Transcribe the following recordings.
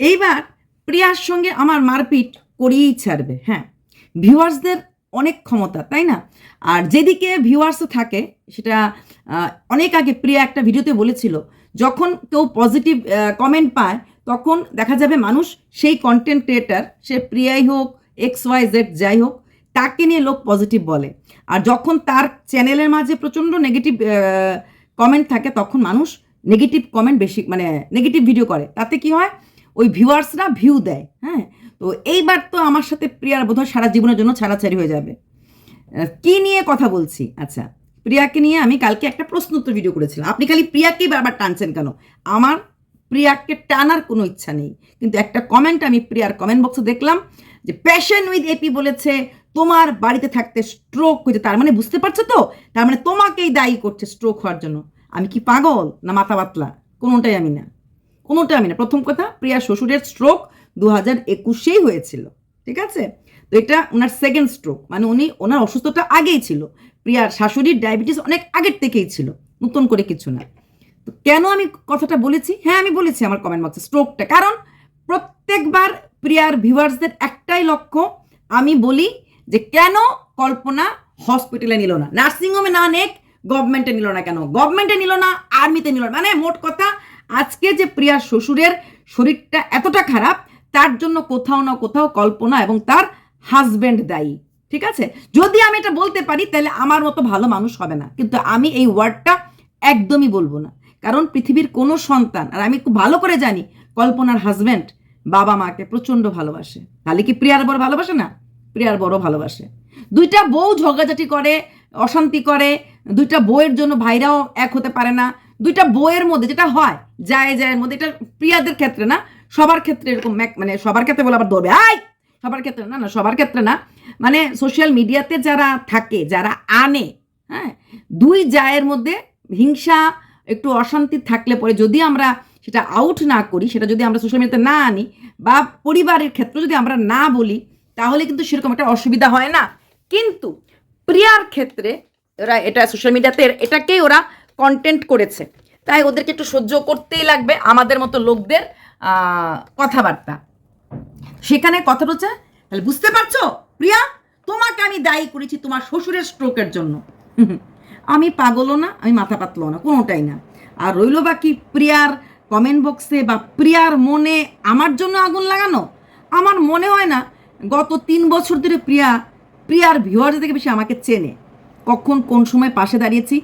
এইবার প্রিয়ার সঙ্গে আমার মারপিট করিয়েই ছাড়বে হ্যাঁ। ভিউয়ার্সদের অনেক ক্ষমতা, তাই না? আর যেদিকে ভিউয়ার্স থাকে, সেটা অনেক আগে প্রিয়া একটা ভিডিওতে বলেছিল, যখন কেউ পজিটিভ কমেন্ট পায়, তখন দেখা যাবে মানুষ সেই কন্টেন্ট ক্রিয়েটার সে প্রিয়াই হোক এক্স ওয়াই জেড যাই হোক, তাকে নিয়ে লোক পজিটিভ বলে। আর যখন তার চ্যানেলের মাঝে প্রচণ্ড নেগেটিভ কমেন্ট থাকে, তখন মানুষ নেগেটিভ কমেন্ট বেশি মানে নেগেটিভ ভিডিও করে। তাতে কি হয়? ওই ভিউয়ার্সরা ভিউ দেয় হ্যাঁ? তো এইবার তো আমার সাথে প্রিয়ার বোধহয় সারা জীবনের জন্য ছাড়াছাড়ি হয়ে যাবে। কি নিয়ে কথা বলছি? আচ্ছা প্রিয়াকে নিয়ে আমি কালকে একটা প্রশ্নোত্তর ভিডিও করেছিলাম। আপনি খালি প্রিয়াকেই বারবার টানছেন কেন? আমার প্রিয়াকে টানার কোনো ইচ্ছা নেই। কিন্তু একটা কমেন্ট আমি প্রিয়ার কমেন্ট বক্সে দেখলাম যে প্যাশন উইথ এপি বলেছে, তোমার বাড়িতে থাকতে স্ট্রোক হয়েছে। তার মানে বুঝতে পারছ তো? তার মানে তোমাকেই দায়ী করছে স্ট্রোক হওয়ার জন্য। আমি কি পাগল না মাথা পাতলা? কোনোটাই আমি না। কোনোটা আমি না। প্রথম কথা প্রিয়া শ্বশুরের স্ট্রোক দু হাজার একুশেই হয়েছিল। ঠিক আছে? তো এটা ওনার সেকেন্ড স্ট্রোক মানে উনি ওনার অসুস্থতা আগেই ছিল। প্রিয়ার শাশুড়ির ডায়াবেটিস অনেক আগের থেকেই ছিল, নতুন করে কিছু না। তো কেন আমি কথাটা বলেছি? হ্যাঁ আমি বলেছি আমার কমেন্ট বক্সে স্ট্রোকটা কারণ প্রত্যেকবার প্রিয়ার ভিউয়ার্সদের একটাই লক্ষ্য, আমি বলি যে কেন কল্পনা হসপিটালে নিল না? নার্সিংহোমে না নেক গভর্নমেন্টে নিল না কেন? গভর্নমেন্টে নিল না আর্মিতে নিল না। মানে মোট কথা আজকে যে প্রিয়ার শ্বশুরের শরীরটা এতটা খারাপ, তার জন্য কোথাও না কোথাও কল্পনা এবং তার হাজবেন্ড দায়ী, ঠিক আছে? যদি আমি এটা বলতে পারি, তাহলে আমার মতো ভালো মানুষ হবে না। কিন্তু আমি এই ওয়ার্ডটা একদমই বলব না। কারণ পৃথিবীর কোনো সন্তান, আর আমি খুব ভালো করে জানি, কল্পনার হাজবেন্ড বাবা মাকে প্রচণ্ড ভালোবাসে। তাহলে কি প্রিয়ার বড় ভালোবাসে না? প্রিয়ার বড় ভালোবাসে। দুইটা বউ ঝগড়াঝাটি করে, অশান্তি করে, দুইটা বউয়ের জন্য ভাইরাও এক হতে পারে না। দুইটা বইয়ের মধ্যে যেটা হয়, যায় যায় মধ্যে, এটা প্রিয়াদের ক্ষেত্রে না, সবার ক্ষেত্রে এরকম মানে সবার ক্ষেত্রে বলে আবার দৌড়বে। আই সবার ক্ষেত্রে না না, সবার ক্ষেত্রে না। মানে সোশ্যাল মিডিয়াতে যারা থাকে, যারা আনে হ্যাঁ দুই জায়ের মধ্যে হিংসা, একটু অশান্তি থাকলে পরে যদি আমরা সেটা আউট না করি, সেটা যদি আমরা সোশ্যাল মিডিয়াতে না আনি, বা পরিবারের ক্ষেত্রে যদি আমরা না বলি, তাহলে কিন্তু সেরকম একটা অসুবিধা হয় না। কিন্তু প্রিয়ার ক্ষেত্রে, ওরা এটা সোশ্যাল মিডিয়াতে এটাকেই ওরা কন্টেন্ট করেছে। তাই ওদেরকে একটু সহ্য করতেই লাগবে আমাদের মতো লোকদের কথাবার্তা। সেখানে কথাটা হচ্ছে তাহলে বুঝতে পারছ, প্রিয়া? তোমাকে আমি দায়ী করেছি তোমার শ্বশুরের স্ট্রোকের জন্য। আমি পাগলও না, আমি মাথা পাতলও না, কোনোটাই না। আর রইল বাকি প্রিয়ার কমেন্ট বক্সে বা প্রিয়ার মনে আমার জন্য আগুন লাগানো? আমার মনে হয় না, গত তিন বছর ধরে প্রিয়া, প্রিয়ার ভিউয়ার্স থেকে বেশি আমাকে চেনে। কখন কোন সময় পাশে দাঁড়িয়েছি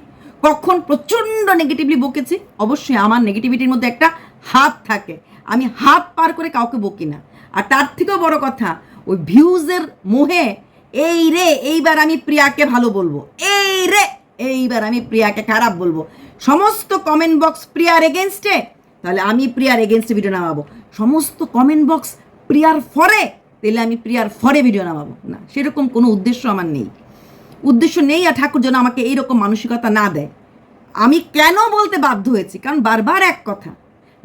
কখন প্রচণ্ড নেগেটিভলি বকেছি? অবশ্যই আমার নেগেটিভিটির মধ্যে একটা হাত থাকে। আমি হাত পার করে কাউকে বকি না। আর তার থেকেও বড় কথা, ওই ভিউজের মোহে, এই রে, এইবার আমি প্রিয়াকে ভালো বলব। এই রে, এইবার আমি প্রিয়াকে খারাপ বলব। সমস্ত কমেন্ট বক্স প্রিয়ার এগেনস্টে তাহলে আমি প্রিয়ার এগেনস্টে ভিডিও নামাবো। সমস্ত কমেন্ট বক্স প্রিয়ার ফরে তাহলে আমি প্রিয়ার ফরে ভিডিও নামাবো। না, সেরকম কোনো উদ্দেশ্য আমার নেই। উদ্দেশ্য নেই আর ঠাকুর যেন আমাকে এইরকম মানসিকতা না দেয়। আমি কেন বলতে বাধ্য হয়েছি? কারণ বারবার এক কথা।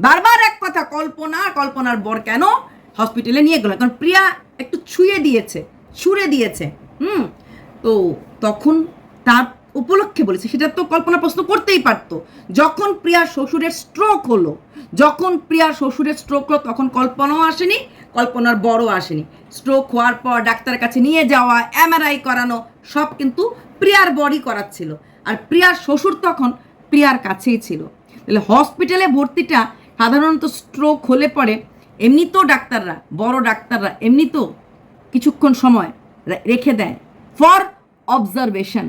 বারবার এক কথা, কল্পনা, কল্পনার বর কেন হসপিটালে নিয়ে গেল? কারণ প্রিয়া একটু ছুঁয়ে দিয়েছে, ছুঁড়ে দিয়েছে। হুম, তো তখন তার উপলক্ষে বলেছে, সেটা তো কল্পনা প্রশ্ন করতেই পারতো। যখন প্রিয়ার শ্বশুরের স্ট্রোক হলো, যখন প্রিয়ার শ্বশুরের স্ট্রোক হলো, তখন কল্পনাও আসেনি, কল্পনার বড় আসেনি। স্ট্রোক হওয়ার পর ডাক্তারের কাছে নিয়ে যাওয়া এমআরআই করানো, সব কিন্তু প্রিয়ার বডি করাচ্ছিল। আর প্রিয়ার শ্বশুর তখন প্রিয়ার কাছেই ছিল। তাহলে হসপিটালে ভর্তিটা সাধারণত স্ট্রোক হলে পরে এমনিতেও ডাক্তাররা, বড় ডাক্তাররা এমনিতেও কিছুক্ষণ সময় রেখে দেয়। ফর অবজারভেশন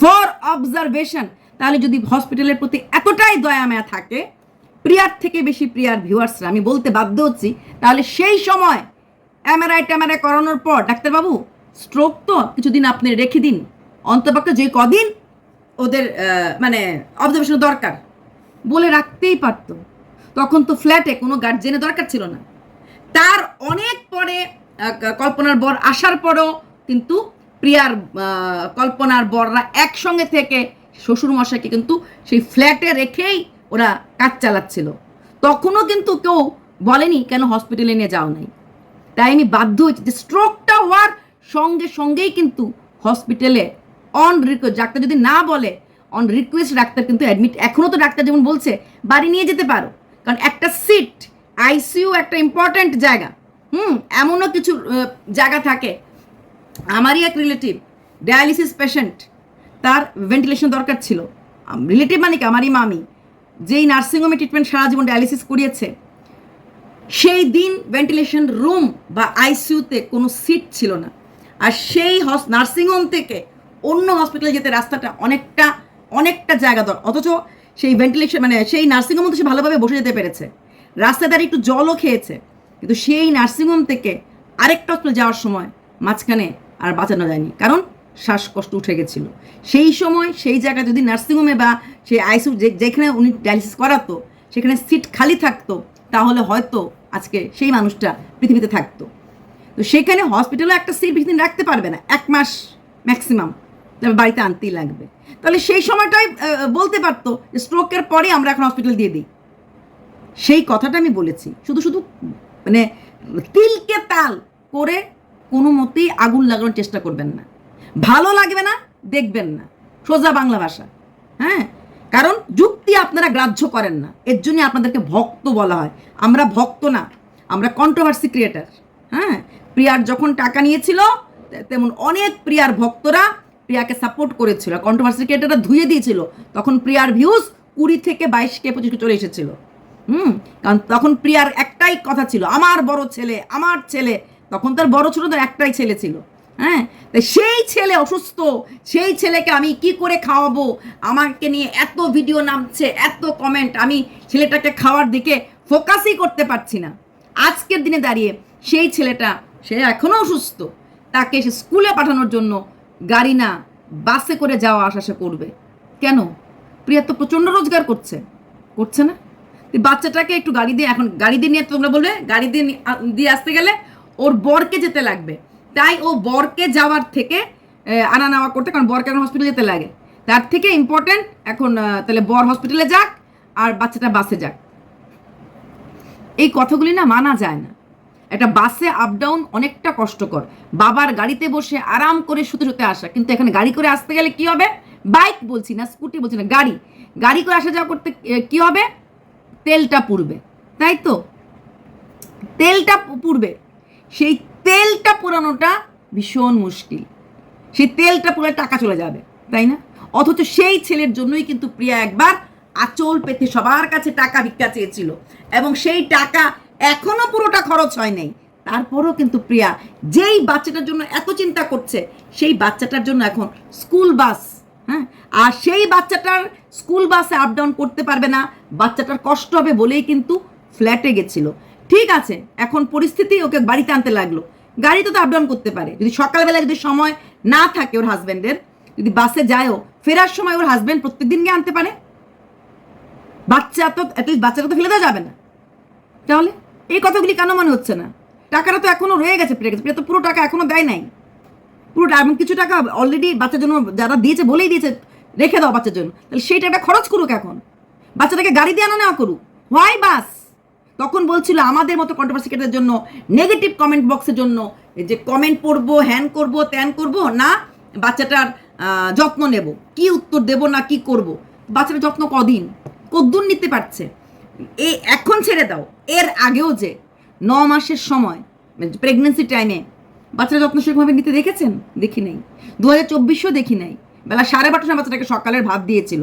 ফর অবজারভেশন তাহলে যদি হসপিটালের প্রতি এতটাই দয়া মায়া থাকে, প্রিয়ার থেকে বেশি প্রিয়ার ভিউয়ার্সরা আমি বলতে বাধ্য হচ্ছি, তাহলে সেই সময় এমআরআই ট্যামারাই করানোর পর, ডাক্তারবাবু স্ট্রোক তো কিছুদিন আপনি রেখে দিন। অন্তপক্ষে যে কদিন ওদের মানে অবজারভেশন দরকার, বলে রাখতেই পারতো। তখন তো ফ্ল্যাটে কোনো গার্জেনের দরকার ছিল না। তার অনেক পরে কল্পনার বর আসার পরও কিন্তু প্রিয়ার কল্পনার বররা একসঙ্গে থেকে শ্বশুর মশাইকে কিন্তু সেই ফ্ল্যাটে রেখেই ওরা কাজ চালাচ্ছিল। তখনও কিন্তু কেউ বলেনি, কেন হসপিটালে নিয়ে যাও নাই? তাই আমি বাধ্য হয়েছি যে স্ট্রোকটা হওয়ার সঙ্গে সঙ্গেই কিন্তু হসপিটালে অন রিকোয়েস্ট ডাক্তার যদি না বলে অন রিকোয়েস্ট ডাক্তার কিন্তু অ্যাডমিট এখনও তো ডাক্তার যেমন বলছে, বাড়ি নিয়ে যেতে পারো। কারণ একটা সিট আইসিইউ একটা ইম্পর্ট্যান্ট জায়গা। হুম, এমনও কিছু জায়গা থাকে আমারই এক রিলেটিভ ডায়ালিসিস পেশেন্ট তার ভেন্টিলেশন দরকার ছিল। রিলেটিভ মানে কি আমারই মামি, যেই নার্সিংহোমে ট্রিটমেন্ট সারা জীবন ডায়ালিসিস করিয়েছে, সেই দিন ভেন্টিলেশন রুম বা আইসিইউতে কোনো সিট ছিল না। আর সেই নার্সিংহোম থেকে অন্য হসপিটালে যেতে রাস্তাটা অনেকটা অনেকটা জায়গা দর, অথচ সেই ভেন্টিলেশন মানে সেই নার্সিংহোম তো সে ভালোভাবে বসে যেতে পেরেছে। রাস্তায় দাঁড়িয়ে একটু জলও খেয়েছে, কিন্তু সেই নার্সিংহোম থেকে আরেকটা হসপিটাল যাওয়ার সময় মাঝখানে আর বাঁচানো যায়নি। কারণ শ্বাসকষ্ট উঠে গেছিল। সেই সময় সেই জায়গায় যদি নার্সিংহোমে বা সেই আইসিউ যেখানে উনি ডায়ালিসিস করাতো, সেখানে সিট খালি থাকতো, তাহলে হয়তো আজকে সেই মানুষটা পৃথিবীতে থাকতো। তো সেখানে হসপিটালে একটা সিট বেশি রাখতে পারবে না, এক মাস ম্যাক্সিমাম তবে বাড়িতে আনতেই লাগবে। তাহলে সেই সময়টাই বলতে পারতো স্ট্রোকের পরে আমরা এখন হসপিটাল দিয়ে দিই। সেই কথাটা আমি বলেছি। শুধু শুধু মানে তিলকে তাল করে কোনো মতেই আগুন লাগানোর চেষ্টা করবেন না। ভালো লাগবে না, দেখবেন না। সোজা বাংলা ভাষা। হ্যাঁ? কারণ যুক্তি আপনারা গ্রাহ্য করেন না। এর জন্য আপনাদেরকে ভক্ত বলা হয়। আমরা ভক্ত না। আমরা কন্ট্রোভার্সি ক্রিয়েটার হ্যাঁ? প্রিয়ার যখন টাকা নিয়েছিল তেমন অনেক প্রিয়ার ভক্তরা প্রিয়াকে সাপোর্ট করেছিল। কন্ট্রোভার্সি ক্রিয়েটাররা ধুয়ে দিয়েছিল। তখন প্রিয়ার ভিউজ কুড়ি থেকে বাইশ কে পঁচিশকে চলে এসেছিল। হুম? কারণ তখন প্রিয়ার একটাই কথা ছিল, আমার বড় ছেলে, আমার ছেলে। তখন তার বড় ছোট তার একটাই ছেলে ছিল হ্যাঁ? তাই সেই ছেলে অসুস্থ, সেই ছেলেকে আমি কি করে খাওয়াবো? আমাকে নিয়ে এত ভিডিও নামছে, এত কমেন্ট আমি ছেলেটাকে খাওয়ার দিকে ফোকাসই করতে পারছি না। আজকের দিনে দাঁড়িয়ে সেই ছেলেটা, সে এখনও অসুস্থ, তাকে সে স্কুলে পাঠানোর জন্য গাড়ি না, বাসে করে যাওয়া আসা সে করবে। কেন? প্রিয়া তো প্রচণ্ড রোজগার করছে করছে না? বাচ্চাটাকে একটু গাড়ি দিয়ে, এখন গাড়ি দিয়ে নিয়ে তোমরা বলবে, গাড়ি দিয়ে দিয়ে আসতে গেলে ওর বরকে যেতে লাগবে। তাই ও বরকে যাওয়ার থেকে আনা নেওয়া করতে, কারণ বরকে এখন হসপিটালে যেতে লাগে। তার থেকে ইম্পর্ট্যান্ট এখন তাহলে বর হসপিটালে যাক, আর বাচ্চাটা বাসে যাক। এই কথাগুলি না মানা যায় না। একটা বাসে আপ ডাউন অনেকটা কষ্টকর। বাবার গাড়িতে বসে আরাম করে শুতে শুতে আসা। কিন্তু এখানে গাড়ি করে আসতে গেলে কি হবে? বাইক বলছি না স্কুটি বলছি না, গাড়ি। গাড়ি করে আসা যাওয়া করতে কি হবে? তেলটা পুড়বে। তাই তো? তেলটা পুড়বে। সেই তেলটা পুরানোটা ভীষণ মুশকিল। সেই তেলটা পুরো টাকা চলে যাবে, তাই না? অথচ সেই ছেলের জন্যই কিন্তু প্রিয়া একবার আঁচল পেতে সবার কাছে টাকা ভিক্ষা চেয়েছিল এবং সেই টাকা এখনও পুরোটা খরচ হয় নাই। তারপরও কিন্তু প্রিয়া যেই বাচ্চাটার জন্য এত চিন্তা করছে, সেই বাচ্চাটার জন্য এখন স্কুল বাস হ্যাঁ? আর সেই বাচ্চাটার স্কুল বাসে আপ ডাউন করতে পারবে না, বাচ্চাটার কষ্ট হবে বলেই কিন্তু ফ্ল্যাটে গেছিল। ঠিক আছে, এখন পরিস্থিতি ওকে বাড়িতে আনতে লাগল। গাড়িতে তো আপ ডাউন করতে পারে। যদি সকালবেলা যদি সময় না থাকে ওর হাজব্যান্ডের যদি বাসে যায়ও, ফেরার সময় ওর হাজব্যান্ড প্রত্যেকদিন গিয়ে আনতে পারে। বাচ্চা তো অ্যাটলিস্ট বাচ্চাটা তো ফেলে দেওয়া যাবে না। তাহলে এই কথাগুলি কেন মনে হচ্ছে না? টাকাটা তো এখনও রয়ে গেছে প্রিয়া গেছে। প্রিয়া তো পুরো টাকা এখনও দেয় নাই। পুরো এমন কিছু টাকা অলরেডি বাচ্চার জন্য যারা দিয়েছে, বলেই দিয়েছে, রেখে দাও বাচ্চার জন্য। তাহলে সেই টাকাটা খরচ করুক এখন। বাচ্চাটাকে গাড়ি দিয়ে আনা নেওয়া করুক। হোয়াই বাস তখন বলছিল আমাদের মতো কন্ট্রোভার্সি জন্য নেগেটিভ কমেন্ট বক্সের জন্য যে কমেন্ট পড়ব হ্যান করব, ত্যান করব, না বাচ্চাটার যত্ন নেব? কি উত্তর দেব না কি করব? বাচ্চাটার যত্ন কদিন? কদ্দুর নিতে পারছে। এই এখন ছেড়ে দাও। এর আগেও যে, ন মাসের সময় প্রেগনেন্সি টাইমে বাচ্চারা যত্ন সেরকমভাবে নিতে দেখেছেন? দেখি নাই। দু হাজার চব্বিশেও দেখি নাই। বেলা সাড়ে সময় বাচ্চাটাকে সকালের ভাত দিয়েছিল।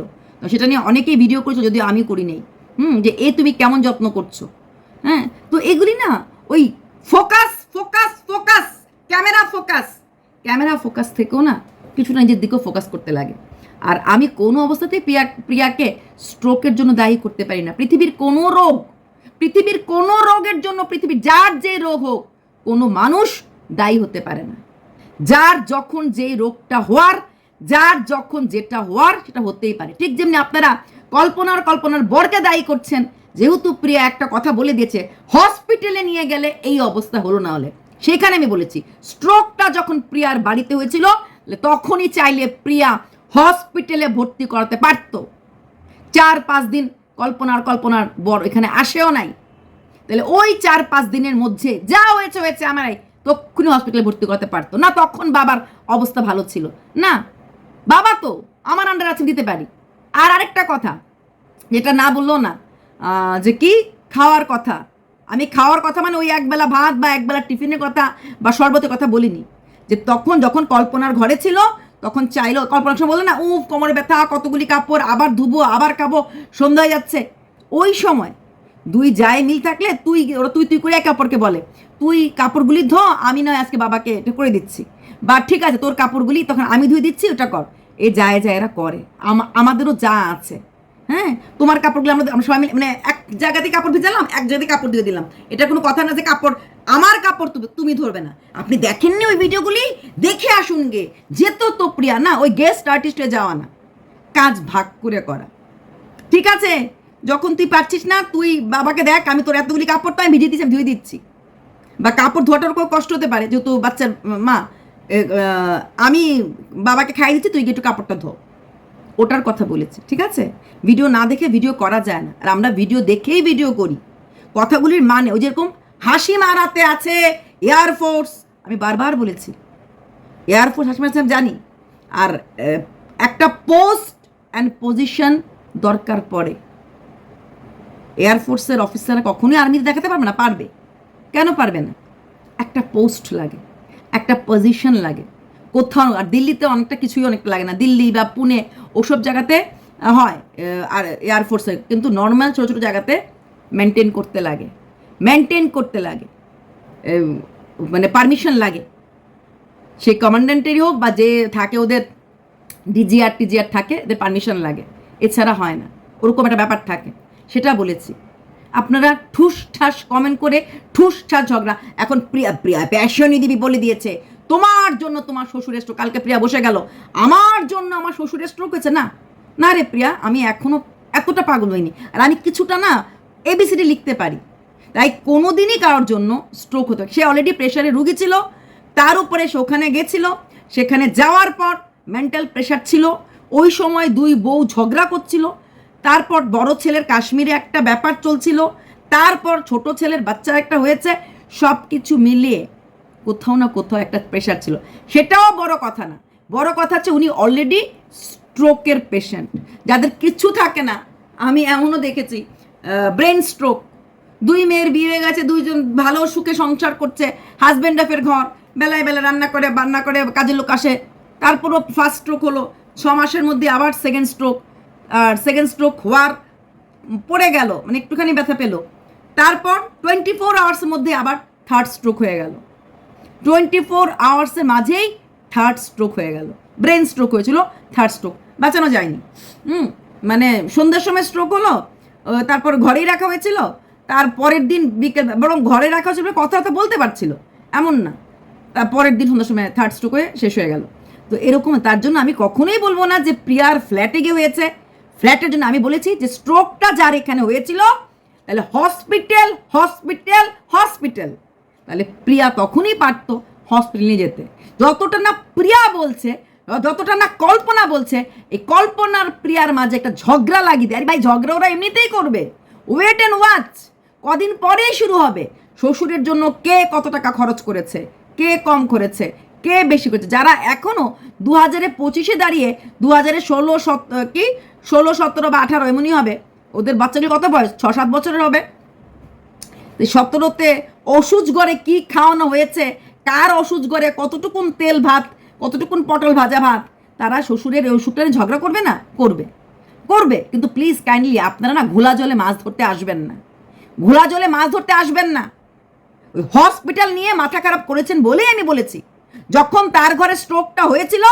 সেটা নিয়ে অনেকেই ভিডিও করেছ, যদিও আমি করি নাই। হুম, যে, এ তুমি কেমন যত্ন করছ? হ্যাঁ তো এগুলি না ওই focus focus focus camera focus camera focus থেকেও না কিছুটা নিজের দিকেও ফোকাস করতে লাগে। আর আমি কোনো অবস্থাতেই প্রিয়া, প্রিয়াকে স্ট্রোকের জন্য দায়ী করতে পারি না। পৃথিবীর কোনো রোগ, পৃথিবীর কোনো রোগের জন্য পৃথিবীর যার যে রোগ হোক, কোনো মানুষ দায়ী হতে পারে না। যার যখন যেই রোগটা হওয়ার, যার যখন যেটা হওয়ার সেটা হতেই পারে। ঠিক যেমনি আপনারা কল্পনার কল্পনার বরকে দায়ী করছেন যেহেতু প্রিয়া একটা কথা বলে দিয়েছে হসপিটালে নিয়ে গেলে এই অবস্থা হলো না হলে। সেখানে আমি বলেছি স্ট্রোকটা যখন প্রিয়ার বাড়িতে হয়েছিল, তখনই চাইলে প্রিয়া হসপিটালে ভর্তি করাতে পারতো। চার পাঁচ দিন কল্পনার কল্পনার বর এখানে আসেও নাই। তাহলে ওই চার পাঁচ দিনের মধ্যে যা হয়েছে হয়েছে আমারাই, তক্ষুনি হসপিটালে ভর্তি করতে পারতো। না, তখন বাবার অবস্থা ভালো ছিল। না, বাবা তো আমার আন্ডার আছে দিতে পারি। আর আরেকটা কথা, যেটা না বলল না যে কি? খাওয়ার কথা। আমি খাওয়ার কথা মানে ওই একবেলা ভাত বা একবেলা টিফিনের কথা বা শরবতের কথা বলিনি। যে তখন যখন কল্পনার ঘরে ছিল, তখন চাইলো, কল্পনার সময় বলল, না, উফ, কোমরে ব্যথা, কতগুলি কাপড়, আবার ধুবো, আবার খাব, সন্ধ্যা যাচ্ছে। ওই সময় দুই যায় মিল থাকলে তুই, ওরা তুই তুই করে এক কাপড়কে বলে, তুই কাপড়গুলি ধো, আমি নয় আজকে বাবাকে এটা করে দিচ্ছি। বা ঠিক আছে, তোর কাপড়গুলি তখন আমি ধুয়ে দিচ্ছি, ওটা কর। এ যায় যায় এরা করে। আমা- আমাদেরও যা আছে। হ্যাঁ? তোমার কাপড়গুলো আমরা আমরা সবাই মানে এক জায়গাতে কাপড় ভিজালাম এক জায়গাতে কাপড় দিয়ে দিলাম। এটা কোনো কথা না যে কাপড় আমার কাপড় তুমি ধরবে না। আপনি দেখেননি ওই ভিডিওগুলি? দেখে আসুন গে। যেত তো প্রিয়া, না, ওই গেস্ট আর্টিস্ট যাওয়া না। কাজ ভাগ করে করা। ঠিক আছে? যখন তুই পারছিস না, তুই বাবাকে দেখ, আমি তোর এতগুলি কাপড় তো আমি ভিজিয়ে দিচ্ছি ধুয়ে দিচ্ছি। বা কাপড় ধোয়াটার কোনো কষ্ট হতে পারে, যেহেতু বাচ্চার মা আমি বাবাকে খাইয়ে দিচ্ছি, তুই একটু কাপড়টা ধো। ওটার কথা বলেছে, ঠিক আছে? ভিডিও না দেখে ভিডিও করা যায় না। আর আমরা ভিডিও দেখেই ভিডিও করি। কথাগুলির মানে ওই যেরকম হাসি মারাতে আছে এয়ারফোর্স আমি বারবার বলেছি। এয়ারফোর্স হাসি মারাতে জানি। আর একটা পোস্ট অ্যান্ড পজিশন দরকার পড়ে। এয়ারফোর্সের অফিসাররা কখনোই আর্মিতে দেখাতে পারবে না, পারবে। কেন পারবে না? একটা পোস্ট লাগে, একটা পজিশন লাগে। কোথাও, আর দিল্লিতে অনেকটা কিছুই অনেকটা লাগে না। দিল্লি বা পুনে ওসব জায়গাতে হয় আর এয়ারফোর্সে কিন্তু নর্মাল ছোটো ছোটো জায়গাতে মেনটেন করতে লাগে। মেনটেন করতে লাগে। মানে পারমিশন লাগে। সে কমান্ডেন্টেরই হোক বা যে থাকে ওদের ডিজিআর টিজিআর থাকে, এদের পারমিশন লাগে। এছাড়া হয় না। ওরকম একটা ব্যাপার থাকে। সেটা বলেছি। আপনারা ঠুস ঠাস কমেন্ট করে, ঠুস ঠাস ঝগড়া। এখন প্রিয়া প্রিয়া প্যাশনি দিবি বলে দিয়েছে। তোমার জন্য তোমার শ্বশুরের স্ট্রোক কালকে প্রিয়া বসে গেল। আমার জন্য আমার শ্বশুরের স্ট্রোক হয়েছে না? না রে প্রিয়া, আমি এখনও এতটা পাগল হইনি। আর আমি কিছুটা না এবিসিডি লিখতে পারি। তাই কোনো দিনই কারোর জন্য স্ট্রোক হতো সে অলরেডি প্রেশারে রুগী ছিল, তার উপরে সে ওখানে গেছিল, সেখানে যাওয়ার পর মেন্টাল প্রেশার ছিল, ওই সময় দুই বউ ঝগড়া করছিল, তারপর বড় ছেলের কাশ্মীরে একটা ব্যাপার চলছিল, তারপর ছোট ছেলের বাচ্চা একটা হয়েছে সব কিছু মিলিয়ে কোথাও না কোথাও একটা প্রেশার ছিল। সেটাও বড় কথা না। বড় কথা হচ্ছে উনি অলরেডি স্ট্রোকের পেশেন্ট যাদের কিচ্ছু থাকে না, আমি এমনও দেখেছি ব্রেন স্ট্রোক দুই মেয়ের বিয়ে হয়ে গেছে, দুইজন ভালো সুখে সংসার করছে হাজব্যান্ড অফের ঘর, বেলায় বেলা রান্না করে, বান্না করে, কাজের লোক আসে। তারপরও ফার্স্ট স্ট্রোক হলো, ছ মাসের মধ্যে আবার সেকেন্ড স্ট্রোক আর সেকেন্ড স্ট্রোক হওয়ার পড়ে গেল মানে একটুখানি ব্যথা পেল। তারপর টোয়েন্টি ফোর আওয়ার্সের মধ্যে আবার থার্ড স্ট্রোক হয়ে গেল। টোয়েন্টি ফোর আওয়ার্সের মাঝেই থার্ড স্ট্রোক হয়ে গেল। ব্রেন স্ট্রোক হয়েছিল থার্ড স্ট্রোক বাঁচানো যায়নি। হুম মানে সন্ধ্যার সময় স্ট্রোক হলো তারপর ঘরেই রাখা হয়েছিল, তার পরের দিন বিকেল, বরং ঘরে রাখা হয়েছিল কথা তো বলতে পারছিল, এমন না। তার পরের দিন সন্ধ্যার সময় থার্ড স্ট্রোক হয়ে শেষ হয়ে গেল। তো এরকম, তার জন্য আমি কখনোই বলব না যে প্রিয়ার ফ্ল্যাটে গিয়ে হয়েছে। ফ্ল্যাটের জন্য আমি বলেছি যে স্ট্রোকটা যার এখানে হয়েছিল, তাহলে হসপিটাল হসপিটাল হসপিটাল তাহলে প্রিয়া তখনই পারত হসপিটাল নিয়ে যেতে। যতটা না প্রিয়া বলছে, যতটা না কল্পনা বলছে, এই কল্পনার প্রিয়ার মাঝে একটা ঝগড়া লাগিয়ে দেয়। আরে ভাই, ঝগড়া ওরা এমনিতেই করবে। ওয়েট অ্যান্ড ওয়াচ কদিন পরেই শুরু হবে। শ্বশুরের জন্য কে কত টাকা খরচ করেছে? কে কম করেছে? কে বেশি করেছে? যারা এখনও দু হাজারে পঁচিশে দাঁড়িয়ে দু হাজারে ষোলো সত কি? ষোলো, সতেরো বা আঠারো এমনই হবে। ওদের বাচ্চাদের কত বয়স? ছ, সাত বছরের হবে। সতেরোতে ওষুধ গড়ে কি খাওয়ানো হয়েছে? কার ওষুধ গড়ে কতটুকুন তেল ভাত, কতটুকুন পটল ভাজা ভাত? তারা শ্বশুরের ওষুধটা ঝগড়া করবে না? করবে। করবে। কিন্তু প্লিজ কাইন্ডলি আপনারা না ঘোলা জলে মাছ ধরতে আসবেন না। ঘোলা জলে মাছ ধরতে আসবেন না। ওই হসপিটাল নিয়ে মাথা খারাপ করেছেন বলেই আমি বলেছি। যখন তার ঘরে স্ট্রোকটা হয়েছিল,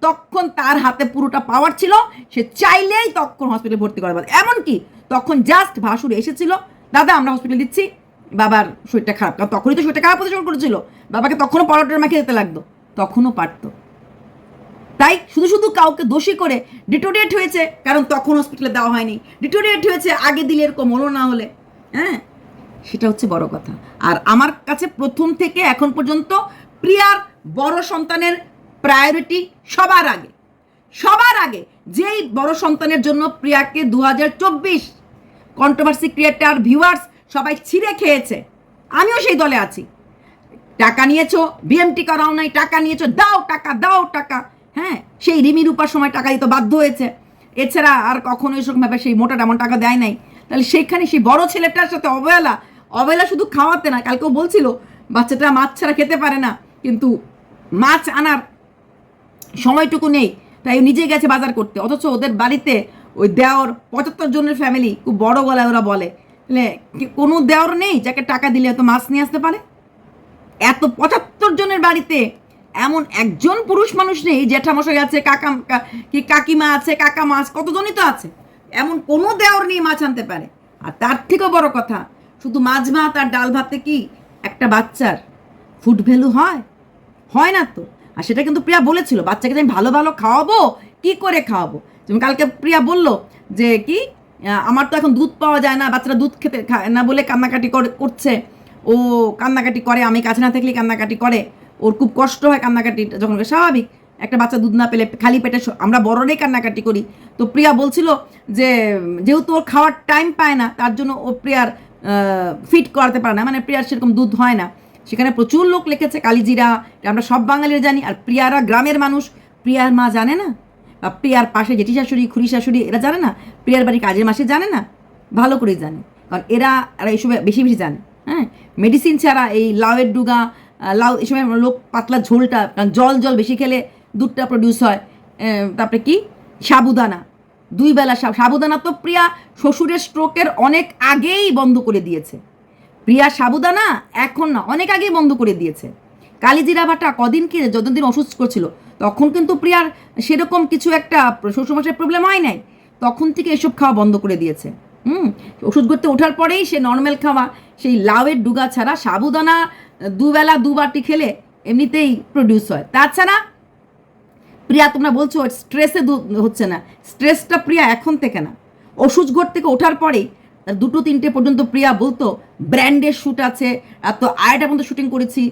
তখন তার হাতে পুরোটা পাওয়ার ছিল। সে চাইলেই তখন হসপিটালে ভর্তি করা এমনকি তখন জাস্ট ভাসুর এসেছিল। দাদা, আমরা হসপিটাল দিচ্ছি। বাবার শরীরটা খারাপ। কারণ তখনই তো শরীরটা খারাপ প্রদর্শন করেছিল। বাবাকে তখনও পরোটার মাখিয়ে যেতে লাগতো। তখনও পারতো। তাই শুধু শুধু কাউকে দোষী করে ডিটোরিয়েট হয়েছে, কারণ তখন হসপিটালে দেওয়া হয়নি। ডিটোরিয়েট হয়েছে, আগে দিলে এরকম হলো না হলে। হ্যাঁ? সেটা হচ্ছে বড় কথা। আর আমার কাছে প্রথম থেকে এখন পর্যন্ত প্রিয়ার বড় সন্তানের প্রায়োরিটি সবার আগে। সবার আগে যেই বড় সন্তানের জন্য প্রিয়াকে দু হাজার চব্বিশ কন্ট্রোভার্সি ক্রিয়েটার ভিউয়ার্স সবাই ছিঁড়ে খেয়েছে। আমিও সেই দলে আছি। টাকা নিয়েছো বিএমটি করাও নাই, টাকা নিয়েছো, দাও টাকা দাও টাকা। হ্যাঁ সেই রিমি রূপার সময় টাকা দিতে বাধ্য হয়েছে। এছাড়া আর কখনো এসব ভাবে সেই মোটা তেমন টাকা দেয় নাই। তাহলে সেখানে সেই বড় ছেলেটার সাথে অবহেলা অবহেলা শুধু খাওয়াতে না, কালকেও বলছিল, বাচ্চাটা মাছ ছাড়া খেতে পারে না, কিন্তু মাছ আনার সময়টুকু নেই, তাই নিজে গেছে বাজার করতে। অথচ ওদের বাড়িতে ওই দেওর পঁচাত্তর জনের ফ্যামিলি খুব বড় গলায় ওরা বলে। কোনো দেওর নেই যাকে টাকা দিলে এত মাছ নিয়ে আসতে পারে? এত পঁচাত্তর জনের বাড়িতে এমন একজন পুরুষ মানুষ নেই, জ্যাঠামশাই আছে, কাকা, কি কাকিমা আছে, কাকা মাছ, কতজনই তো আছে, এমন কোনো দেওর নেই মাছ আনতে পারে। আর তার থেকেও বড় কথা, শুধু মাছ ভাত আর ডাল ভাতে কি একটা বাচ্চার ফুড ভ্যালু হয়? হয় না তো। আর সেটা কিন্তু প্রিয়া বলেছিল, বাচ্চাকে আমি ভালো ভালো খাওয়াবো, কি করে খাওয়াবো? যেমন কালকে প্রিয়া বলল যে কি আমার তো এখন দুধ পাওয়া যায় না, বাচ্চারা দুধ খেতে খায় না বলে কান্নাকাটি করে- করছে। ও কান্নাকাটি করে, আমি কাছে না থাকলে কান্নাকাটি করে। ওর খুব কষ্ট হয় কান্নাকাটি যখন। স্বাভাবিক, একটা বাচ্চা দুধ না পেলে খালি পেটে আমরা বড়রাই কান্নাকাটি করি। তো প্রিয়া বলছিল যে, যেহেতু ওর খাওয়ার টাইম পায় না, তার জন্য ও প্রিয়ার ফিট করাতে পারে না। মানে প্রিয়ার সেরকম দুধ হয় না। সেখানে প্রচুর লোক লিখেছে, কালিজিরা আমরা সব বাঙালিরা জানি। আর প্রিয়ারা গ্রামের মানুষ, প্রিয়ার মা জানে না? প্রিয়ার পাশে জেঠি শাশুড়ি খুড়ি শাশুড়ি এরা জানে না? প্রিয়ার বাড়ি কাজের মাসে জানে না? ভালো করেই জানে। কারণ এরা এরা এইসব বেশি বেশি জানে হ্যাঁ? মেডিসিন ছাড়া এই লাউয়ের ডুগা লাউ এই সময় লোক পাতলা ঝোলটা, কারণ জল জল বেশি খেলে দুধটা প্রডিউস হয়। তারপরে কি? সাবুদানা। দুই বেলা সাবুদানা তো প্রিয়া শ্বশুরের স্ট্রোকের অনেক আগেই বন্ধ করে দিয়েছে। প্রিয়া সাবুদানা এখন না, অনেক আগেই বন্ধ করে দিয়েছে। কালিজিরা বাটা কদিন কি, যতদিন অসুস্থ করছিল তখন কিন্তু প্রিয়ার সেরকম কিছু একটা শ্বশুরমশাই প্রবলেম হয় নাই। তখন থেকে এসব খাওয়া বন্ধ করে দিয়েছে। হুম? ওষুধ করতে ওঠার পরেই সে নর্মাল খাওয়া, সেই লাউয়ের ডুগা ছাড়া সাবুদানা দুবেলা দুবারটি খেলে এমনিতেই প্রডিউস হয়। তাছাড়া প্রিয়া, তোমরা বলছো স্ট্রেসে হচ্ছে না। স্ট্রেসটা প্রিয়া এখন থেকে না। ওষুধ ঘর থেকে ওঠার পরেই দুটো তিনটে পর্যন্ত প্রিয়া বলতো ব্র্যান্ডের শ্যুট আছে এত আড়াইটা পর্যন্ত শুটিং করেছি।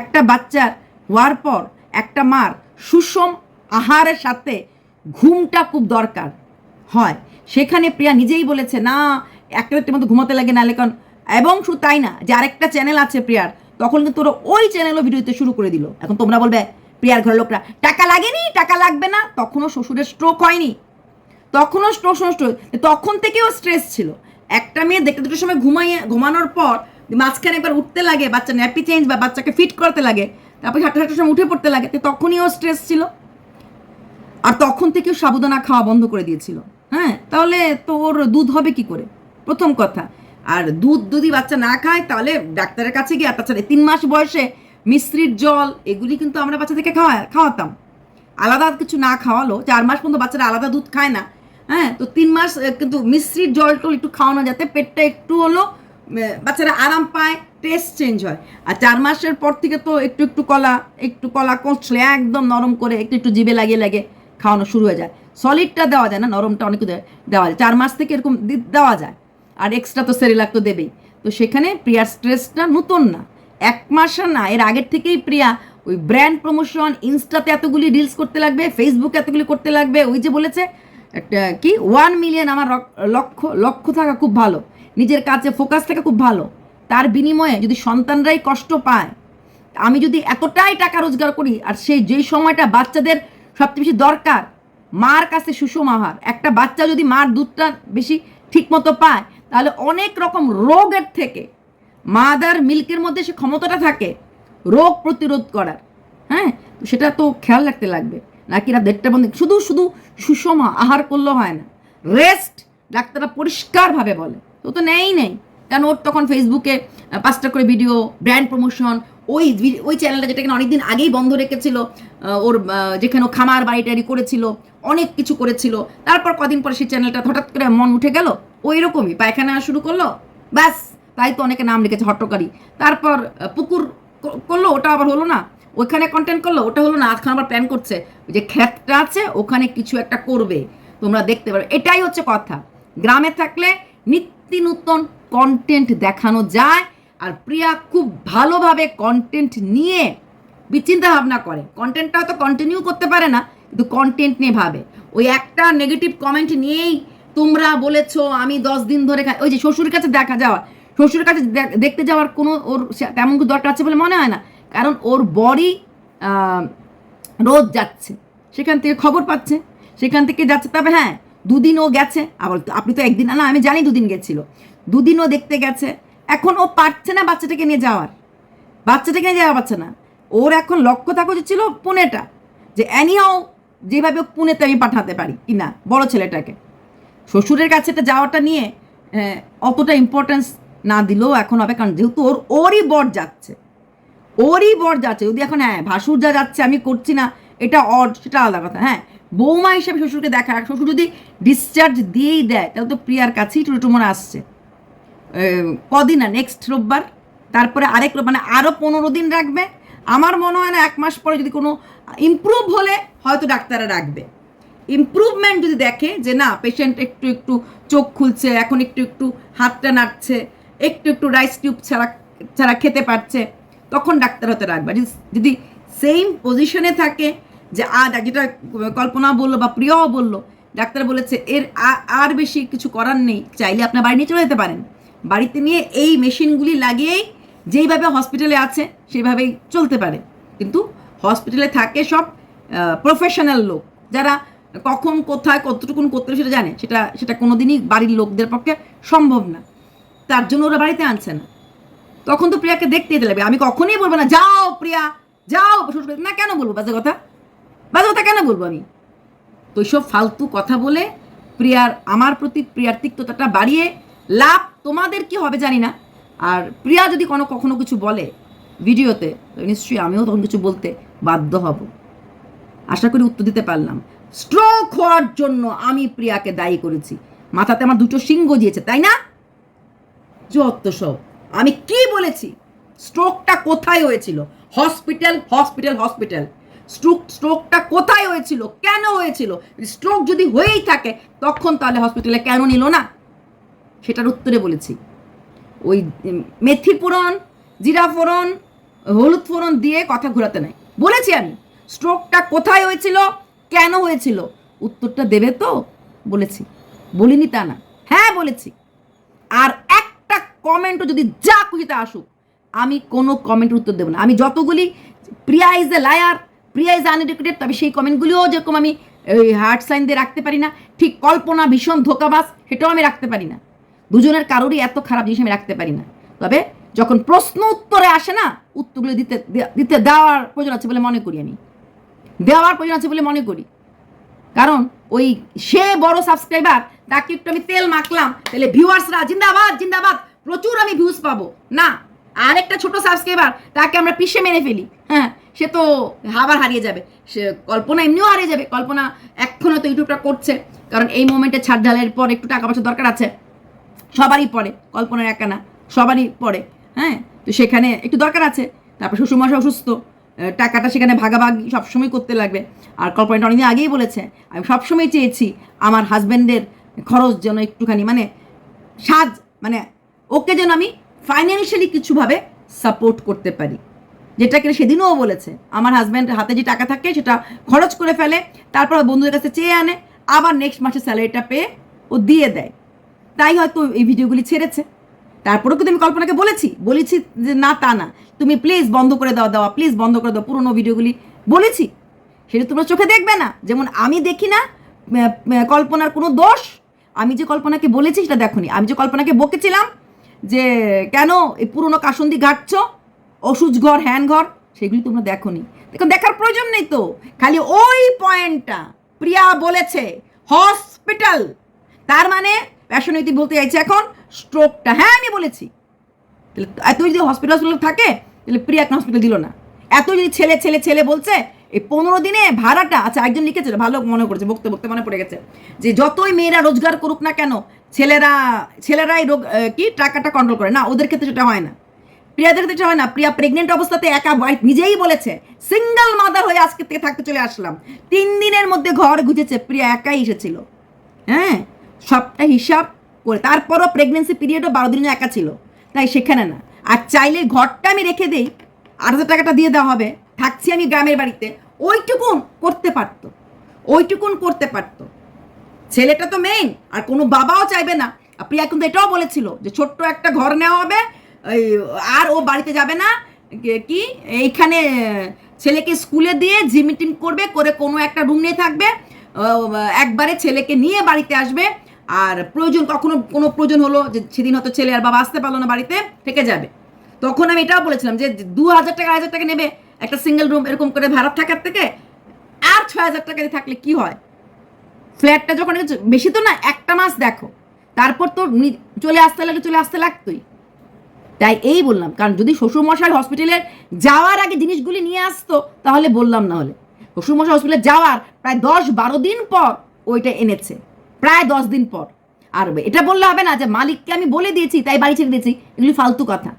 একটা বাচ্চার হওয়ার পর একটা মার সুষম আহারের সাথে ঘুমটা খুব দরকার। হয়। সেখানে প্রিয়া নিজেই বলেছে, না, একটা দেড়টার মতো ঘুমাতে লাগে না, লেখন। এবং শুধু তাই না, যে আরেকটা চ্যানেল আছে প্রিয়ার, তখন কিন্তু ওরা ওই চ্যানেলও ভিডিও দিতে শুরু করে দিল। এখন তোমরা বলবে, প্রিয়ার ঘরের লোকরা, টাকা লাগেনি? টাকা লাগবে না? তখনও শ্বশুরের স্ট্রোক হয়নি। তখনও স্ট্রোক স্ট্রোক তখন থেকেও স্ট্রেস ছিল। একটা মেয়ে দেখতে দুটোর সময় ঘুমাইয়ে, ঘুমানোর পর মাঝখানে একবার উঠতে লাগে, বাচ্চা ন্যাপি চেঞ্জ বা বাচ্চাকে ফিট করতে লাগে। তারপর হাঁটা হাঁটার সময় উঠে পড়তে লাগে তখনই ও স্ট্রেস ছিল। আর তখন থেকেও সাবুদানা খাওয়া বন্ধ করে দিয়েছিল। হ্যাঁ তাহলে তো ওর দুধ হবে কি করে? প্রথম কথা। আর দুধ যদি বাচ্চা না খায়, তাহলে ডাক্তারের কাছে গিয়ে তাছাড়া তিন মাস বয়সে মিশ্রির জল, এগুলি কিন্তু আমরা বাচ্চাদেরকে খাওয়া, খাওয়াতাম। আলাদা কিছু না খাওয়ালো, চার মাস পর্যন্ত বাচ্চারা আলাদা দুধ খায় না। হ্যাঁ তো তিন মাস, কিন্তু মিশ্রির জল টল একটু খাওয়ানো যাতে পেটটা একটু হলো বাচ্চারা আরাম পায় টেস্ট চেঞ্জ হয়। আর চার মাসের পর থেকে তো একটু একটু কলা একটু কলা কষলে একদম নরম করে একটু একটু জিভে লাগিয়ে লাগে খাওয়ানো শুরু হয়ে যায়। সলিডটা দেওয়া যায় না, নরমটা অনেক দেওয়া যায়। চার মাস থেকে এরকম দেওয়া যায়। আর এক্সট্রা তো সেরিলাক তো দেবেই। তো সেখানে প্রিয়ার স্ট্রেসটা নতুন না। এক মাস না, এর আগের থেকেই প্রিয়া ওই ব্র্যান্ড প্রমোশন ইনস্টাতে এতগুলি রিলস করতে লাগবে ফেসবুকে এতগুলি করতে লাগবে। ওই যে বলেছে, একটা কি? ওয়ান মিলিয়ন আমার লক্ষ্য লক্ষ্য থাকা খুব ভালো। নিজের কাছে ফোকাস থাকা খুব ভালো। তার বিনিময়ে যদি সন্তানরাই কষ্ট পায়, আমি যদি এতটাই টাকা রোজগার করি আর সেই যেই সময়টা বাচ্চাদের সবচেয়ে বেশি দরকার, মার কাছে সুষম আহার, একটা বাচ্চা যদি মার দুধটা বেশি ঠিকমতো পায়, তাহলে অনেক রকম রোগের থেকে মাদার মিল্কের মধ্যে সে ক্ষমতাটা থাকে, রোগ প্রতিরোধ করার। হ্যাঁ? সেটা তো খেয়াল রাখতে লাগবে। নাকি না দেড়টা বন্ধ শুধু শুধু সুষম আহার করলেও হয় না। রেস্ট ডাক্তাররা পরিষ্কারভাবে বলে। তো তো নেই নেই। কারণ ওর তখন ফেসবুকে পাঁচটা করে ভিডিও ব্র্যান্ড প্রমোশন ওই ওই চ্যানেলটা যেটা কিনা অনেকদিন আগেই বন্ধ রেখেছিল ওর যেখানে খামার বাড়ি টাড়ি করেছিল, অনেক কিছু করেছিল। তারপর কদিন পরে সেই চ্যানেলটা হঠাৎ করে মন উঠে গেল ওই রকমই পায়খানা শুরু করল, ব্যাস, তাই তো অনেকে নাম লিখেছে হট্টকারী। তারপর পুকুর করল, ওটা আবার হলো না, ওইখানে কন্টেন্ট করল, ওটা হলো না আজখানে আবার প্ল্যান করছে যে ক্ষেতটা আছে, ওখানে কিছু একটা করবে, তোমরা দেখতে পারবে এটাই হচ্ছে কথা। গ্রামে থাকলে নিত্য নূতন কন্টেন্ট দেখানো যায় আর প্রিয়া খুব ভালোভাবে কন্টেন্ট নিয়ে চিন্তা ভাবনা করে। কন্টেন্টটা হয়তো কন্টিনিউ করতে পারে না, কিন্তু কন্টেন্ট নিয়ে ভাবে। ওই একটা নেগেটিভ কমেন্ট নিয়েই তোমরা বলেছ, আমি দশ দিন ধরে ওই যে শ্বশুরের কাছে দেখা যাওয়া। শ্বশুরের কাছে দেখতে যাওয়ার কোনো ওর তেমন কিছু দরকার আছে বলে মনে হয় না। কারণ ওর বডি রোজ যাচ্ছে। সেখান থেকে খবর পাচ্ছে। সেখান থেকে যাচ্ছে। তবে হ্যাঁ দুদিন ও গেছে, আবার আপনি তো একদিন না, আমি জানি দুদিন গেছিল। দুদিনও দেখতে গেছে, এখন ও পারছে না বাচ্চাটাকে নিয়ে যাওয়ার। বাচ্চাটাকে নিয়ে যাওয়া পারছে না। ওর এখন লক্ষ্য থাকা ছিল পুনেটা, যে অ্যানিহাও যেভাবে পুনেতে আমি পাঠাতে পারি, কি না, বড় ছেলেটাকে। শ্বশুরের কাছে এটা যাওয়াটা নিয়ে অতটা ইম্পর্টেন্স না দিলেও এখন হবে, কারণ যেহেতু ওর ওরই বর যাচ্ছে। ওরই বর যাচ্ছে, যদি এখন হ্যাঁ ভাসুর যা যাচ্ছে, আমি করছি না, এটা অড সেটা আলাদা কথা হ্যাঁ। বৌমা হিসেবে শ্বশুরকে দেখা শ্বশুর যদি ডিসচার্জ দিয়েই দেয়, তাহলে তো প্রিয়ার কাছেই টুটুমোনা আসছে। কদিন না নেক্সট রোববার। তারপরে আরেক মানে আরও পনেরো দিন রাখবে। আমার মনে হয় না, এক মাস পরে যদি কোনো ইমপ্রুভ হলে হয়তো ডাক্তাররা রাখবে। ইমপ্রুভমেন্ট যদি দেখে যে না পেশেন্ট একটু একটু চোখ খুলছে, এখন একটু একটু হাতটা নাড়ছে, একটু একটু রাইস টিউব ছাড়া ছাড়া খেতে পারছে, তখন ডাক্তার হতে রাখবে। যদি সেম পজিশনে থাকে যে আর যেটা কল্পনা বলল বা প্রিয়াও বলল, ডাক্তার বলেছে, এর আর বেশি কিছু করার নেই, চাইলে আপনার বাড়ি নিয়ে চলে যেতে পারেন। বাড়িতে নিয়ে এই মেশিনগুলি লাগিয়েই যেইভাবে হসপিটালে আছে, সেইভাবেই চলতে পারে। কিন্তু হসপিটালে থাকে সব প্রফেশনাল লোক। যারা কখন কোথায় কতটুকুন করতে সেটা জানে। সেটা সেটা কোনোদিনই বাড়ির লোকদের পক্ষে সম্ভব না। তার জন্য ওরা বাড়িতে আনছে না। তখন তো প্রিয়াকে দেখতে যেতে লাগবে। আমি কখনোই বলব না, যাও প্রিয়া, যাও। না, কেন বলব? বাজে কথা। বাজে কথা কেন বলব আমি? তো এইসব ফালতু কথা বলে প্রিয়ার, আমার প্রতি প্রিয়ার তিক্ততাটা বাড়িয়ে লাভ তোমাদের কি হবে জানি না। আর প্রিয়া যদি কোনো কখনো কিছু বলে ভিডিওতে নিশ্চয়ই আমিও তখন কিছু বলতে বাধ্য হব। আশা করি উত্তর দিতে পারলাম। স্ট্রোক হওয়ার জন্য আমি প্রিয়াকে দায়ী করেছি। মাথাতে আমার দুটো সিংহ দিয়েছে, তাই না? যত সব। আমি কি বলেছি? স্ট্রোকটা কোথায় হয়েছিল? হসপিটাল হসপিটাল হসপিটাল স্ট্রোক স্ট্রোকটা কোথায় হয়েছিল? কেন হয়েছিল? স্ট্রোক যদি হয়েই থাকে, তখন তাহলে হসপিটালে কেন নিল না? সেটার উত্তরে বলেছি। ওই মেথি ফোড়ন, জিরা ফোড়ন, হলুদ ফোড়ন দিয়ে কথা ঘোরাতে নাই। বলেছি আমি স্ট্রোকটা কোথায় হয়েছিল? কেন হয়েছিল? উত্তরটা দেবে তো? বলেছি। বলিনি তা না। হ্যাঁ বলেছি। আর একটা কমেন্টও যদি যা খুশিতে আসুক, আমি কোনো কমেন্টের উত্তর দেবো না। আমি যতগুলি, Priya is a liar Priya is uneducated তবে সেই কমেন্টগুলিও যেরকম আমি ওই হার্ট সাইন দিয়ে রাখতে পারি না, ঠিক কল্পনা, ভীষণ ধোকাবাজ, সেটাও আমি রাখতে পারি না। দুজনের কারোরই এত খারাপ জিনিস আমি রাখতে পারি না। তবে যখন প্রশ্ন উত্তরে আসে না, উত্তরগুলো দিতে দিতে দেওয়ার প্রয়োজন আছে বলে মনে করি আমি। দেওয়ার প্রয়োজন আছে বলে মনে করি। কারণ ওই সে বড় সাবস্ক্রাইবার তাকে একটু আমি তেল মাখলাম, তাহলে ভিউয়ার্সরা জিন্দাবাদ জিন্দাবাদ, প্রচুর আমি ভিউজ পাবো। না, আরেকটা ছোট সাবস্ক্রাইবার তাকে আমরা পিষে মেরে ফেলি। হ্যাঁ সে তো আবার হারিয়ে যাবে। সে কল্পনা এমনিও হারিয়ে যাবে। কল্পনা এখনও তো ইউটিউবটা করছে। কারণ এই মোমেন্টে ছাড় ঢালের পর একটু টাকা পয়সা দরকার আছে। সবারই পড়ে, কল্পনার একা না, সবারই পড়ে হ্যাঁ? তো সেখানে একটু দরকার আছে। তারপর শ্বশুরমশাই অসুস্থ টাকাটা সেখানে ভাগাভাগি সবসময় করতে লাগবে। আর কল্পনাটা অনেকদিন আগেই বলেছে, আমি সবসময় চেয়েছি আমার হাজব্যান্ডের খরচ যেন একটুখানি মানে সাজ মানে ওকে যেন আমি ফাইন্যান্সিয়ালি কিছুভাবে সাপোর্ট করতে পারি। যেটা কিনা সেদিনও বলেছে। আমার হাজব্যান্ড হাতে যে টাকা থাকে সেটা খরচ করে ফেলে, তারপর বন্ধুদের কাছে চেয়ে আনে, আবার নেক্সট মাসে স্যালারিটা পেয়ে ও দিয়ে দেয়। তাই হয়তো এই ভিডিওগুলি ছেড়েছে। তারপরেও কিন্তু আমি কল্পনাকে বলেছি বলেছি যে না, তা না। তুমি প্লিজ বন্ধ করে দাও দেওয়া প্লিজ বন্ধ করে দাও পুরোনো ভিডিওগুলি। বলেছি। সেটা তোমরা চোখে দেখবে না। যেমন আমি দেখি না কল্পনার কোনো দোষ। আমি যে কল্পনাকে বলেছি সেটা দেখোনি আমি যে কল্পনাকে বকেছিলাম যে কেন এই পুরনো কাসন্দি ঘাটছ ওষুধ ঘর সেগুলি তোমরা দেখো নি দেখো, দেখার প্রয়োজন নেই তো। খালি ওই পয়েন্টটা প্রিয়া বলেছে, হসপিটাল। তার মানে প্যাশনৈতিক বলতে চাইছে এখন স্ট্রোকটা। হ্যাঁ আমি বলেছি। তাহলে এত যদি হসপিটাল থাকে, তাহলে প্রিয়া একটা হসপিটাল দিল না। এত যদি ছেলে ছেলে ছেলে বলছে, এই পনেরো দিনে ভাড়াটা আচ্ছা একজন লিখেছে ভালো মনে করেছে বকতে বকতে মনে পড়ে গেছে, যে যতই মেয়েরা রোজগার করুক না কেন, ছেলেরা, ছেলেরাই রোগ কি, টাকাটা কন্ট্রোল করে। না, ওদের ক্ষেত্রে সেটা হয় না। ক্ষেত্রে সেটা হয় না। প্রিয়া প্রেগনেন্ট অবস্থাতে একা ওয়াইফ নিজেই বলেছে সিঙ্গেল মাদার হয়ে আজকে থেকে থাকতে চলে আসলাম। তিন দিনের মধ্যে ঘর গুজেছে, প্রিয়া একাই এসেছিল। হ্যাঁ? সবটা হিসাব করে। তারপরও প্রেগনেন্সি পিরিয়ডও বারো দিন একা ছিল। তাই সেখানে না। আর চাইলে ঘরটা আমি রেখে দেই, আট হাজার টাকাটা দিয়ে দেওয়া হবে। থাকছি আমি গ্রামের বাড়িতে। ওইটুকুন করতে পারতো। ওইটুকুন করতে পারতো। ছেলেটা তো মেইন আর কোনো বাবাও চাইবে না। প্রিয়া কিন্তু এটাও বলেছিল যে ছোট্ট একটা ঘর নেওয়া হবে ওই আর ও বাড়িতে যাবে না কি? এইখানে ছেলেকে স্কুলে দিয়ে জিমিটিং করবে, করে কোনো একটা রুম নিয়ে থাকবে একবারে ছেলেকে নিয়ে বাড়িতে আসবে, আর প্রয়োজন, কখনো কোনো প্রয়োজন হলো যে সেদিন হয়তো ছেলে আর বাবা আসতে পারল না বাড়িতে, থেকে যাবে। তখন আমি এটাও বলেছিলাম যে দু হাজার টাকা হাজার টাকা নেবে, একটা সিঙ্গেল রুম এরকম করে ভাড়া থাকার থেকে, আর ছয় হাজার টাকা দিয়ে থাকলে কি হয়? ফ্ল্যাটটা যখন বেশি তো না, একটা মাস দেখো, তারপর তো চলে আসতে লাগে চলে আসতে লাগতোই। তাই এই বললাম, কারণ যদি শ্বশুরমশাই হসপিটালে যাওয়ার আগে জিনিসগুলি নিয়ে আসতো, তাহলে বললাম না হলে। শ্বশুরমশাই হসপিটালে যাওয়ার প্রায় দশ বারো দিন পর ওইটা এনেছে, প্রায় দশ দিন পর। আর এটা বললে হবে না যে মালিককে আমি বলে দিয়েছি, তাই বাড়ি ছেড়ে দিয়েছি, এগুলি ফালতু কথা।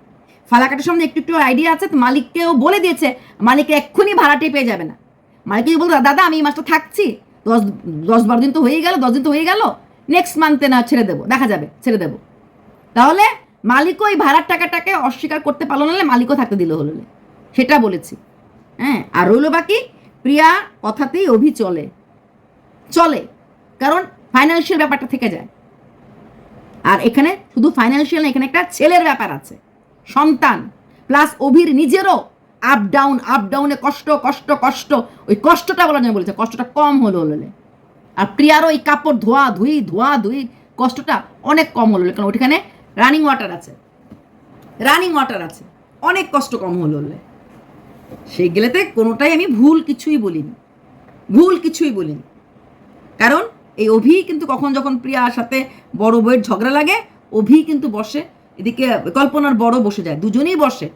ফালাকাটার সম্বন্ধে একটু একটু আইডিয়া আছে, তো মালিককেও বলে দিয়েছে, মালিক এক্ষুনি ভাড়াটি পেয়ে যাবে না। মালিককে বলতো দাদা, আমি এই মাসটা থাকছি, দশ দশ বারো দিন তো হয়ে গেল, দশ দিন তো হয়ে গেল নেক্সট মান্থে না ছেড়ে দেবো, দেখা যাবে, ছেড়ে দেবো। তাহলে মালিকও ওই ভাড়ার টাকাটাকে অস্বীকার করতে পারল না মালিকও থাকতে দিল হলো। সেটা বলেছি। হ্যাঁ আর রইল বাকি, প্রিয়া কথাতেই অভি চলে। চলে, কারণ ফাইন্যান্সিয়াল ব্যাপারটা থেকে যায়। আর এখানে শুধু ফাইন্যান্সিয়াল এখানে একটা ছেলের ব্যাপার আছে। সন্তান প্লাস অভির নিজেরও আপ ডাউন আপ ডাউনে কষ্ট কষ্ট কষ্ট। ওই কষ্টটা বলার জন্য বলেছে, কষ্টটা কম হলো হলে আর প্রিয়ারও ওই কাপড় ধোয়া ধুই ধোয়া ধুই, কষ্টটা অনেক কম হলো কারণ ওইখানে রানিং ওয়াটার আছে। রানিং ওয়াটার আছে। অনেক কষ্ট কম হলো হলে গেলেতে কোনোটাই আমি ভুল কিছুই বলিনি। ভুল কিছুই বলিনি। কারণ এই অভি কিন্তু কখন যখন প্রিয়ার সাথে বড় বইয়ের ঝগড়া লাগে, অভি কিন্তু বসে। এদিকে কল্পনার বড় বসে যায়, দুজনেই বসে।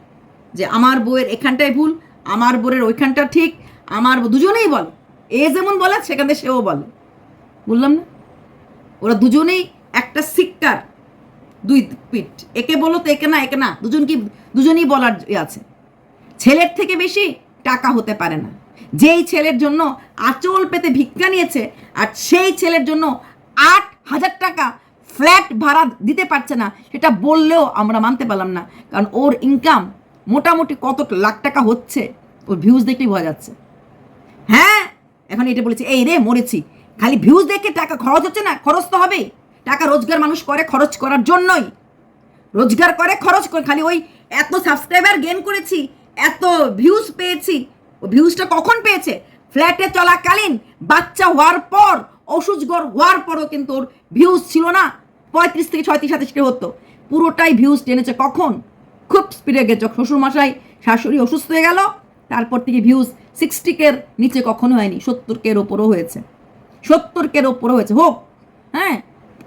যে আমার বইয়ের এখানটায় ভুল, আমার বইয়ের ওইখানটা ঠিক, আমার দুজনেই বলে। এ যেমন বলে, সেখানে সেও বলে। বললাম না? ওরা দুজনেই একটা সিক্কার দুই পিঠ। একে বলো তো একে না একে না। দুজন কি দুজনই বলার ইয়ে আছে। ছেলের থেকে বেশি টাকা হতে পারে না। যেই ছেলের জন্য আঁচল পেতে ভিক্ষা নিয়েছে, আর সেই ছেলের জন্য আট হাজার টাকা ফ্ল্যাট ভাড়া দিতে পারছে না, সেটা বললেও আমরা মানতে পারলাম না। কারণ ওর ইনকাম মোটামুটি কত লাখ টাকা হচ্ছে, ওর ভিউজ দেখলেই বোঝা যাচ্ছে। হ্যাঁ এখন এটা বলেছি, এই রে, মরেছি। খালি ভিউজ দেখে টাকা খরচ হচ্ছে না, খরচ তো হবেই। টাকা রোজগার মানুষ করে খরচ করার জন্যই। রোজগার করে খরচ করে, খালি ওই এত সাবস্ক্রাইবার গেন করেছি, এত ভিউজ পেয়েছি। ও ভিউজটা কখন পেয়েছে? ফ্ল্যাটে চলাকালীন, বাচ্চা হওয়ার পর অসুজগর হওয়ার পরও কিন্তু ওর ভিউজ ছিল না। পঁয়ত্রিশ থেকে ছয়ত্রিশ সাতাশ করে হতো। পুরোটাই ভিউজ টেনেছে কখন? খুব স্পিডে গেছে। শ্বশুরমশাই, শাশুড়ি অসুস্থ হয়ে গেল, তারপর থেকে ভিউজ সিক্সটি কের নিচে কখনো হয়নি সত্তর কের ওপরও হয়েছে। সত্তর কের ওপরও হয়েছে। হোক হ্যাঁ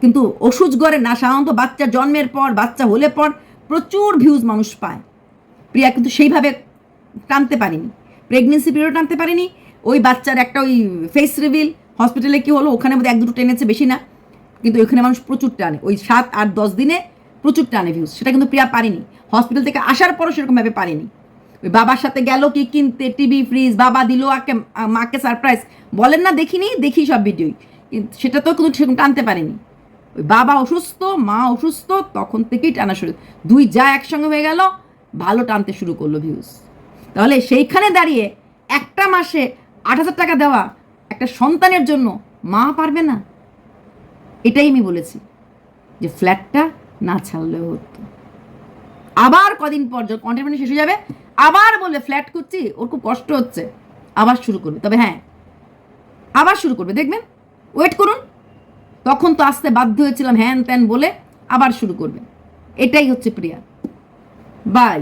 কিন্তু ওষুধ গড়ে না, সাধারণত বাচ্চা জন্মের পর, বাচ্চা হলে পর প্রচুর ভিউজ মানুষ পায়। প্রিয়া কিন্তু সেইভাবে টানতে পারিনি। প্রেগনেন্সি পিরিয়ড টানতে পারিনি। ওই বাচ্চার একটা ওই ফেস রিভিল হসপিটালে কি হলো? ওখানে বোধহয় এক দুটো টেনেছে বেশি না। কিন্তু ওইখানে মানুষ প্রচুর টানে। ওই সাত আট দশ দিনে প্রচুর টানে ভিউজ সেটা কিন্তু প্রিয়া পারিনি। হসপিটাল থেকে আসার পরও সেরকমভাবে পারিনি। ওই বাবার সাথে গেল কি কিনতে টিভি ফ্রিজ বাবা দিল আকে, মাকে সারপ্রাইজ বলেন না, দেখিনি, দেখি সব ভিডিওই কিন্তু সেটা তো কিন্তু সেরকম টানতে পারিনি। ওই বাবা অসুস্থ, মা অসুস্থ, তখন থেকেই টানা শুরু। দুই যা একসঙ্গে হয়ে গেল, ভালো টানতে শুরু করল ভিউজ তাহলে সেইখানে দাঁড়িয়ে একটা মাসে আট হাজার টাকা দেওয়া একটা সন্তানের জন্য মা পারবে না? এটাই আমি বলেছি যে ফ্ল্যাটটা না ছাড়লেও হতো। আবার কদিন পর যখন কন্টেন্ট শেষ হয়ে যাবে, আবার বলে ফ্ল্যাট করছি ওর খুব কষ্ট হচ্ছে। আবার শুরু করবে। তবে হ্যাঁ আবার শুরু করবে। দেখবেন ওয়েট করুন। তখন তো আসতে বাধ্য হয়েছিলাম হ্যান ত্যান বলে আবার শুরু করবেন এটাই হচ্ছে প্রিয়া। বাই